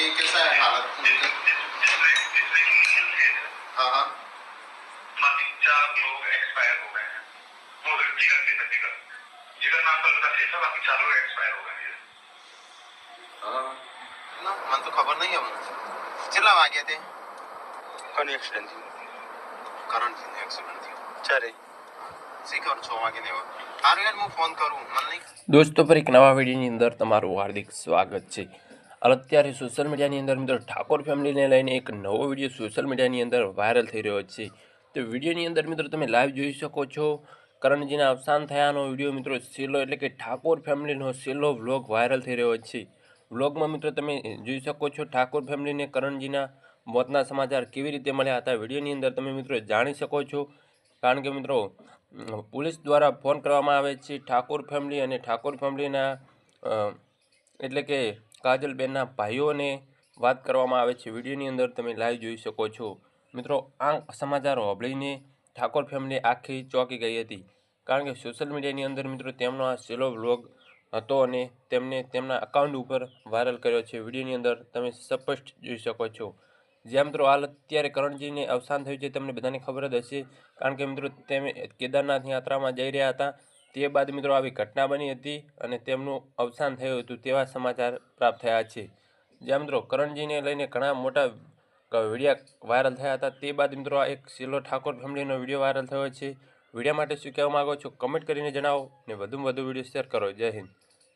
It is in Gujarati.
अभी कैसा है हालत उनका हाँ हाँ बाकी चार लोग एक्सपायर हो गए हैं वो जिगर थे सर जिगर जिगर नाम का लड़का थे सर बाकी चार लोग एक्सपायर हो गए हैं हाँ ના મને તો ખબર નહીં અમને કેટલા વાગ્યા તે કોનું એક્સિડન્ટ થયું કરંટ એક્સિડન્ટ થયો ચારે શી ખબર છ વાગે ને સારું યાર હું ફોન કરું મને નહીં દોસ્તો પર એક નવા વિડીયોની અંદર તમારું હાર્દિક સ્વાગત છે હાલ અત્યારે સોશિયલ મીડિયાની અંદર મિત્રો ઠાકોર ફેમિલીને લઈને એક નવો વીડિયો સોશિયલ મીડિયાની અંદર વાયરલ થઈ રહ્યો છે. તો વિડીયોની અંદર મિત્રો તમે લાઈવ જોઈ શકો છો. કરણજીના અવસાન થયાનો વીડિયો મિત્રો સેલો એટલે કે ઠાકોર ફેમિલીનો સેલો વ્લોગ વાયરલ થઈ રહ્યો છે. વ્લોગમાં મિત્રો તમે જોઈ શકો છો ઠાકોર ફેમિલીને કરણજીના મોતના સમાચાર કેવી રીતે મળ્યા હતા. વિડીયોની અંદર તમે મિત્રો જાણી શકો છો. કારણ કે મિત્રો પોલીસ દ્વારા ફોન કરવામાં આવે છે. ઠાકોર ફેમિલી અને ઠાકોર ફેમિલીના એટલે કે કાજલબેનના ભાઈઓને વાત કરવામાં આવે છે. વિડીયોની અંદર તમે લાઈવ જોઈ શકો છો. મિત્રો, આ સમાચાર હોબળીને ઠાકોર ફેમિલી આખી ચોંકી ગઈ હતી. કારણ કે સોશિયલ મીડિયાની અંદર મિત્રો તેમનો આ સેલો વ્લોગ હતો અને તેમને તેમના અકાઉન્ટ ઉપર વાયરલ કર્યો છે. વિડીયોની અંદર તમે સ્પષ્ટ જોઈ શકો છો. જ્યાં મિત્રો હાલ અત્યારે કરણજીને અવસાન થયું છે, તમને બધાને ખબર જ હશે. કારણ કે મિત્રો, તેમ કેદારનાથ યાત્રામાં જઈ રહ્યા હતા. તે બાદ મિત્રો આવી ઘટના બની હતી અને તેમનું અવસાન થયું હતું તેવા સમાચાર પ્રાપ્ત થયા છે. જ્યાં મિત્રો કરણજીને લઈને ઘણા મોટા વિડીયા વાયરલ થયા હતા તે બાદ મિત્રો એક સિલો ઠાકોર ફેમિલીનો વીડિયો વાયરલ થયો છે. વીડિયો માટે શું કહેવા માગો છો? કમેન્ટ કરીને જણાવો ને વધુમાં વધુ વીડિયો શેર કરો. જય હિન્દ.